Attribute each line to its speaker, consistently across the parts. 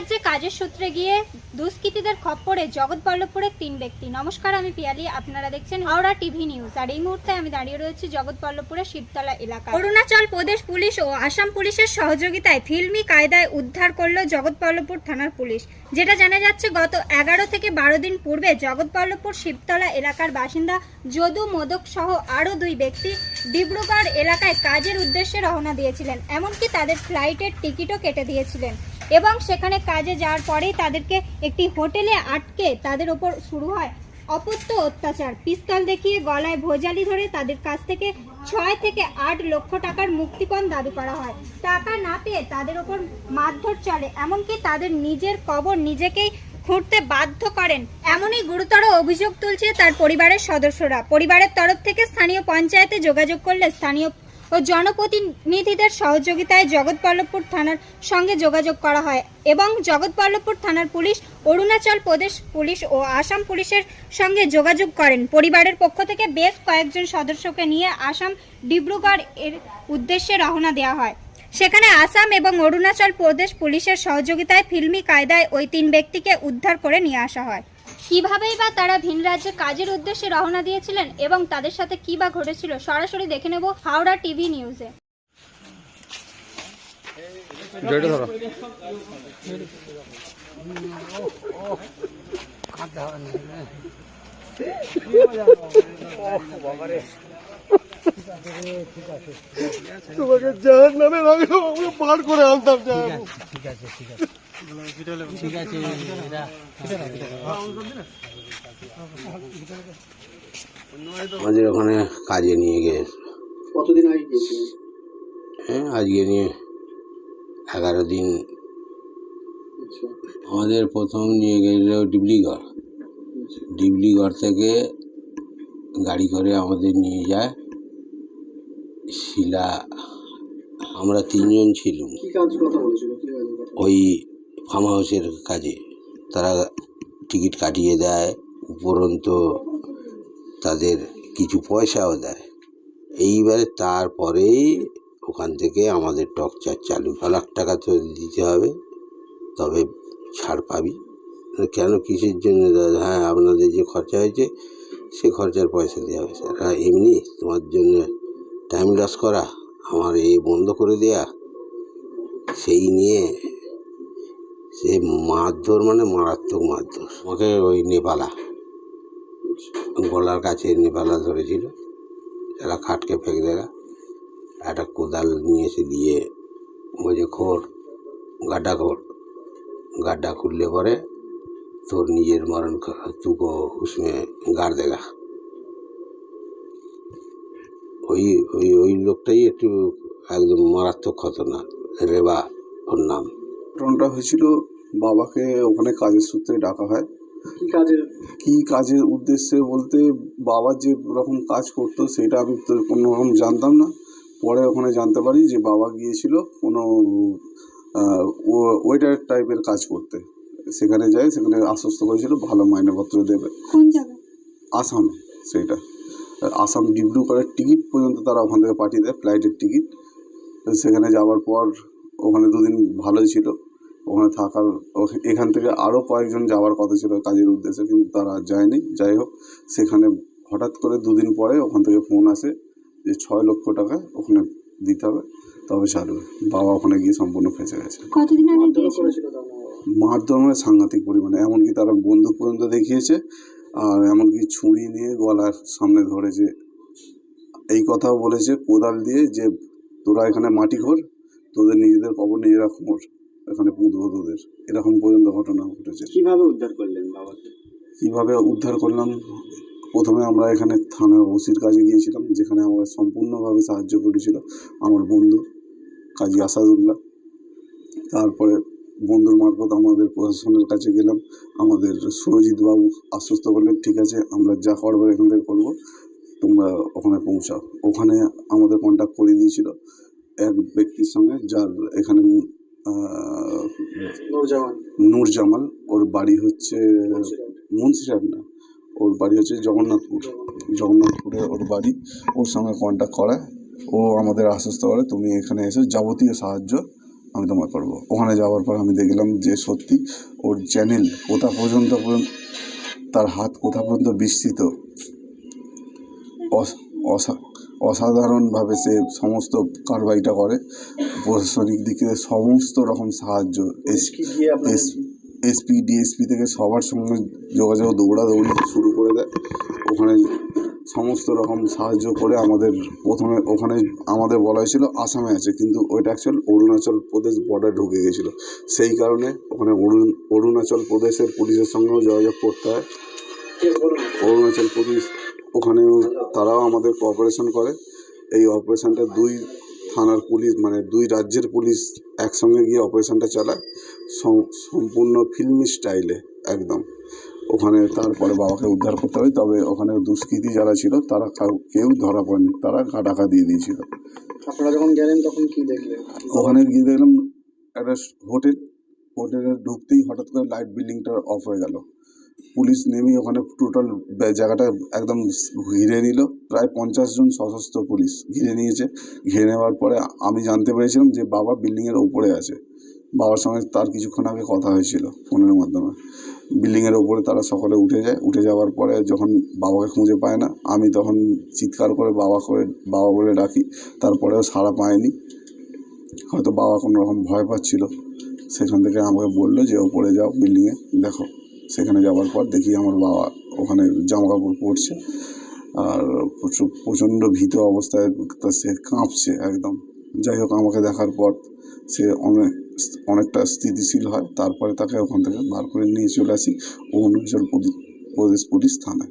Speaker 1: রাজ্যে কাজের সূত্রে গিয়ে দুষ্কৃতীদের খপ্পরে জগৎবল্লভপুরের তিন ব্যক্তি। নমস্কার, আমি পিয়ালি। আপনারা দেখছেন হাওড়া টিভি নিউজ। আর এই মুহূর্তে আমি দাঁড়িয়ে রয়েছি জগৎবল্লভপুরের শিবতলা এলাকা অরুণাচল প্রদেশ পুলিশ ও আসাম পুলিশের সহযোগিতায় ফিল্মি কায়দায় উদ্ধার করল জগৎবল্লভপুর থানার পুলিশ। যেটা জানা যাচ্ছে, গত এগারো থেকে বারো দিন পূর্বে জগৎবল্লভপুর শিবতলা এলাকার বাসিন্দা যদু মোদক সহ আরও দুই ব্যক্তি ডিব্রুগড় এলাকায় কাজের উদ্দেশ্যে রওনা দিয়েছিলেন। এমনকি তাদের ফ্লাইটের টিকিটও কেটে দিয়েছিলেন। এবং সেখানে কাজে যাওয়ার পরেই তাদেরকে একটি হোটেলে আটকে তাদের ওপর শুরু হয় অপত্য অত্যাচার। পিস্তল দেখিয়ে গলায় ভোজালি ধরে তাদের কাছ থেকে ছয় থেকে আট লক্ষ টাকার মুক্তিপণ দাবি করা হয়। টাকা না পেয়ে তাদের ওপর মারধর চলে, এমনকি তাদের নিজের কবর নিজেকেই খুঁড়তে বাধ্য করেন। এমনই গুরুতর অভিযোগ তুলছে তার পরিবারের সদস্যরা। পরিবারের তরফ থেকে স্থানীয় পঞ্চায়েতে যোগাযোগ করলে স্থানীয় ও জনপ্রতিনিধিদের সহযোগিতায় জগৎবল্লভপুর থানার সঙ্গে যোগাযোগ করা হয় এবং জগৎবল্লভপুর থানার পুলিশ, অরুণাচল প্রদেশ পুলিশ ও আসাম পুলিশের সঙ্গে যোগাযোগ করেন। পরিবারের পক্ষ থেকে বেশ কয়েকজন সদস্যকে নিয়ে আসাম ডিব্রুগড় এর উদ্দেশ্যে রওনা দেওয়া হয়। সেখানে আসাম এবং অরুণাচল প্রদেশ পুলিশের সহযোগিতায় ফিল্মি কায়দায় ওই তিন ব্যক্তিকে উদ্ধার করে নিয়ে আসা হয়। কিভাবেই বা তারা ভিন রাজ্যে কাজের উদ্দেশ্যে রওনা দিয়েছিলেন এবং তাদের সাথে কি বা ঘটেছিল সরাসরি দেখে নেব হাওড়া টিভি নিউজে।
Speaker 2: জয়টা ধরো।
Speaker 3: তোমাকে জাহান নামে পার করে আনতাম জাহান
Speaker 4: ঠিক আছে ঠিক আছে। ঠিক আছে
Speaker 2: আমাদের ওখানে কাজে নিয়ে গিয়ে
Speaker 3: কতদিন আগে গিয়েছিলেন?
Speaker 2: হ্যাঁ আজকে নিয়ে এগারো দিন।
Speaker 3: আচ্ছা।
Speaker 2: আমাদের প্রথম নিয়ে গেল ডিবলিগড় ডিবলিগড় থেকে গাড়ি করে আমাদের নিয়ে যায় শিলা আমরা তিনজন ছিলাম।
Speaker 3: কি কাজ কথা বলেছিল? কি কাজ কথা
Speaker 2: ওই ফার্ম হাউসের কাজে। তারা টিকিট কাটিয়ে দেয়, উপরন্তু তাদের কিছু পয়সাও দেয়। এইবারে তারপরেই ওখান থেকে আমাদের টকচার চালু। ছ লাখ টাকা তো দিতে হবে, তবে ছাড় পাবি। কেন কিসের জন্য দাদা? হ্যাঁ আপনাদের যে খরচা হয়েছে, সে খরচার পয়সা দেওয়া হবে স্যার। আর এমনি তোমার জন্য টাইম লস করা, আমার এই বন্ধ করে দেয়া, সেই নিয়ে সে মারধর মানে মারাত্মক মারধর। আমাকে ওই নেপালা, গলার কাছে নেপালা ধরেছিল। তারা খাটকে ফেঁকে দেয়া, একটা কোদাল নিয়ে এসে দিয়ে ওই যে খোর, গাড্ডা খোর, গাড্ডা খুললে পরে তোর নিজের মরণ তুকো উসমে গাড় দেগা। ওই ওই ওই লোকটাই একটু একদম মারাত্মক খতরনাক, রেবা ওর নাম।
Speaker 5: ঘটনাটা হয়েছিল বাবাকে ওখানে কাজের সূত্রে ডাকা হয়।
Speaker 3: কি কাজের?
Speaker 5: কি কাজের উদ্দেশ্যে বলতে বাবা যে রকম কাজ করতো সেটা আমি তো কোনো রকম জানতাম না। পরে ওখানে জানতে পারি যে বাবা গিয়েছিল কোনো ওয়েটার টাইপের কাজ করতে। সেখানে যায় সেখানে আশ্বস্ত করেছিল ভালো মাইনেপত্র দেবে।
Speaker 1: কোন
Speaker 5: আসামে সেইটা। আসাম ডিব্রুগড়ের টিকিট পর্যন্ত তারা ওখান থেকে পাঠিয়ে দেয় ফ্লাইটের টিকিট। সেখানে যাওয়ার পর ওখানে দুদিন ভালোই ছিল। ওখানে থাকার এখান থেকে আরও কয়েকজন যাওয়ার কথা ছিল কাজের উদ্দেশ্যে কিন্তু তারা যায়নি। যাই হোক সেখানে হঠাৎ করে দুদিন পরে ওখান থেকে ফোন আসে যে ছয় লক্ষ টাকা ওখানে দিতে হবে তবে ছাড়বে। বাবা ওখানে গিয়ে সম্পূর্ণ ফেঁসে গেছে।
Speaker 1: কতদিন আগে।
Speaker 5: মারধর মানে সাংঘাতিক পরিমাণে এমনকি তারা বন্দুক পর্যন্ত দেখিয়েছে আর এমনকি ছুরি নিয়ে গলার সামনে ধরেছে। এই কথাও বলেছে কোদাল দিয়ে যে তোরা এখানে মাটি খোর তোদের নিজেদের কবর নিজেরা খোঁড়। এখানে পুঁতবো তোদের এরকম পর্যন্ত ঘটনা ঘটেছে।
Speaker 3: কীভাবে উদ্ধার করলেন বাবাকে?
Speaker 5: কীভাবে উদ্ধার করলাম? প্রথমে আমরা এখানে থানার ওসির কাছে গিয়েছিলাম যেখানে আমাকে সম্পূর্ণভাবে সাহায্য করেছিল আমার বন্ধু কাজী আসাদুল্লাহ। তারপরে বন্ধুর মারফত আমাদের প্রশাসনের কাছে গেলাম। আমাদের সুরজিৎ বাবু আশ্বস্ত করলেন ঠিক আছে আমরা যা করবার এখান থেকে করব তোমরা ওখানে পৌঁছাও। ওখানে আমাদের কন্ট্যাক্ট করে দিয়েছিল এক ব্যক্তির সঙ্গে যার এখানে আহ,
Speaker 3: নৌজামান
Speaker 5: নূর জামাল ওর বাড়ি হচ্ছে মুন্সিরাট না ওর বাড়ি হচ্ছে জগন্নাথপুর। জগন্নাথপুরে। ওর বাড়ি ওর সঙ্গে কন্ট্যাক্ট করায় ও আমাদের আশ্বস্ত করে তুমি এখানে এসে যাবতীয় সাহায্য আমি তোমায় করব। ওখানে যাওয়ার পর আমি দেখলাম যে সত্যি ওর চ্যানেল কোথা পর্যন্ত পর্যন্ত তার হাত কোথা পর্যন্ত বিস্তৃত? অসা- অসাধারণভাবে সে সমস্ত কারবাইটা করে। প্রশাসনিক দিক থেকে সমস্ত রকম সাহায্য। এস এস এসপি ডিএসপি থেকে সবার সঙ্গে যোগাযোগ দৌড়াদৌড়ি শুরু করে দেয়। ওখানে সমস্ত রকম সাহায্য করে আমাদের প্রথমে ওখানে আমাদের বলা হয়েছিল আসামে আছে কিন্তু ওইটা অ্যাকচুয়াল অরুণাচল প্রদেশ বর্ডার ঢুকে গেছিল। সেই কারণে ওখানে অরুণ অরুণাচল প্রদেশের পুলিশের সঙ্গেও যোগাযোগ করতে হয়। অরুণাচল প্রদেশ ওখানেও তারাও আমাদের কোঅপারেশন করে। এই অপারেশনটা দুই থানার পুলিশ মানে দুই রাজ্যের পুলিশ একসঙ্গে গিয়ে অপারেশনটা চালায়। সম্পূর্ণ ফিল্মি স্টাইলে একদম। ওখানে তারপরে বাবাকে উদ্ধার করতে হয় তবে ওখানে দুষ্কৃতী যারা ছিল তারা কাউ- কেউ ধরা পড়েনি তারা টাকা দিয়ে দিয়েছিল।
Speaker 3: আপনারা যখন গেলেন তখন কি দেখলেন?
Speaker 5: ওখানে গিয়ে দেখলাম একটা হোটেল হোটেলে ঢুকতেই হঠাৎ করে লাইট বিল্ডিংটা অফ হয়ে গেল। পুলিশ নেমেই ওখানে টোটাল জায়গাটা একদম ঘিরে নিল। প্রায় পঞ্চাশ জন সশস্ত্র পুলিশ ঘিরে নিয়েছে। ঘিরে নেওয়ার পরে আমি জানতে পেরেছিলাম যে বাবা বিল্ডিংয়ের ওপরে আছে। বাবার সঙ্গে তার কিছুক্ষণ আগে কথা হয়েছিল ফোনের মাধ্যমে। বিল্ডিংয়ের ওপরে তারা সকলে উঠে যায়। উঠে যাওয়ার পরে যখন বাবাকে খুঁজে পায় না, আমি তখন চিৎকার করে বাবা করে বাবা বলে ডাকি। তারপরেও সাড়া পায়নি। হয়তো বাবা কোনো রকম ভয় পাচ্ছিল। সেখান থেকে আমাকে বলল যে ওপরে যাও বিল্ডিংয়ে দেখো। সেখানে যাওয়ার পর দেখি আমার বাবা ওখানে জামা কাপড় পরছে আর প্রচুর, প্রচণ্ড ভীত অবস্থায় তা সে কাঁপছে একদম। যাই হোক, আমাকে দেখার পর সে অনেক অনেকটা স্থিতিশীল হয়। তারপরে তাকে ওখান থেকে বার করে নিয়ে চলে আসি অরুণাচল প্রদে- প্রদেশ পুলিশ থানায়।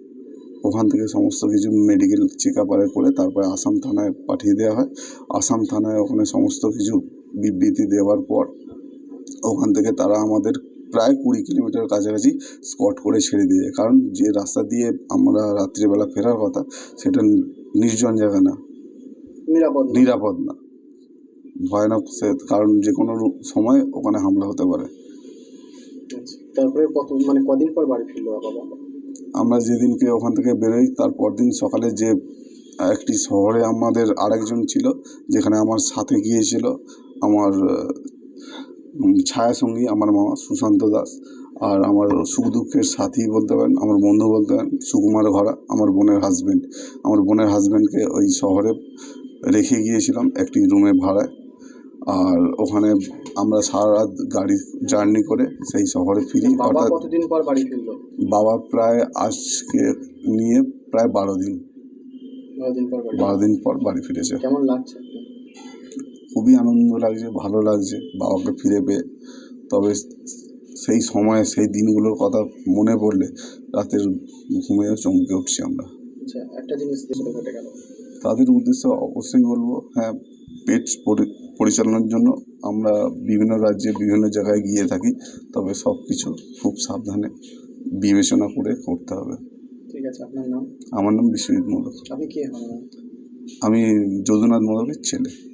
Speaker 5: ওখান থেকে সমস্ত কিছু মেডিকেল চেক আপ করে তারপরে আসাম থানায় পাঠিয়ে দেওয়া হয়। আসাম থানায় ওখানে সমস্ত কিছু বিবৃতি দেওয়ার পর ওখান থেকে তারা আমাদের প্রায় কুড়ি কিলোমিটার কাছাকাছি স্পট করে ছেড়ে দিয়ে যায়। কারণ যে রাস্তা দিয়ে আমরা রাত্রিবেলা ফেরার কথা সেটা নির্জন জায়গা না।
Speaker 3: নিরাপদ
Speaker 5: নিরাপদ না। ভয়ানক সে কারণ যে কোনো সময় ওখানে হামলা হতে পারে।
Speaker 3: আচ্ছা। তারপরে কত মানে কদিন পর বাড়ি ফিরলো বাবা
Speaker 5: আমরা যেদিনকে ওখান থেকে বেরোই তার পরদিন সকালে যে একটি শহরে আমাদের আরেকজন ছিল যেখানে আমার সাথে গিয়েছিল আমার ছায়াসঙ্গী আমার মামা সুশান্ত দাস আর আমার সুখ দুঃখের সাথী বলতে পারেন আমার বন্ধু বলতে পারেন সুকুমার ঘরা আমার বোনের হাজব্যান্ড আমার বোনের হাজব্যান্ডকে ওই শহরে রেখে গিয়েছিলাম একটি রুমে ভাড়ায়। আর ওখানে আমরা সারা রাত গাড়ি জার্নি করে সেই শহরে ফিরি
Speaker 3: বাবা
Speaker 5: অর্থাৎ বাবা প্রায় আজকে নিয়ে প্রায় বারো দিন। বারো দিন পর বাড়ি ফিরেছে।
Speaker 3: কেমন লাগছে?
Speaker 5: খুবই আনন্দ লাগছে ভালো লাগছে বাবাকে ফিরে পেয়ে। তবে সেই সময় সেই দিনগুলোর কথা মনে পড়লে রাতের ঘুমেও চমকে উঠছি আমরা।
Speaker 3: আচ্ছা একটা জিনিস গেল।
Speaker 5: তাদের উদ্দেশ্যে অবশ্যই বলব হ্যাঁ পেট পরি- পরিচালনার জন্য আমরা বিভিন্ন রাজ্যে বিভিন্ন জায়গায় গিয়ে থাকি তবে সব কিছু খুব সাবধানে বিবেচনা করে করতে হবে।
Speaker 3: ঠিক আছে আপনার নাম?
Speaker 5: আমার নাম বিশ্বজিৎ মোদক
Speaker 3: আপনি কে?
Speaker 5: আমি যদুনাথ মোদকের ছেলে।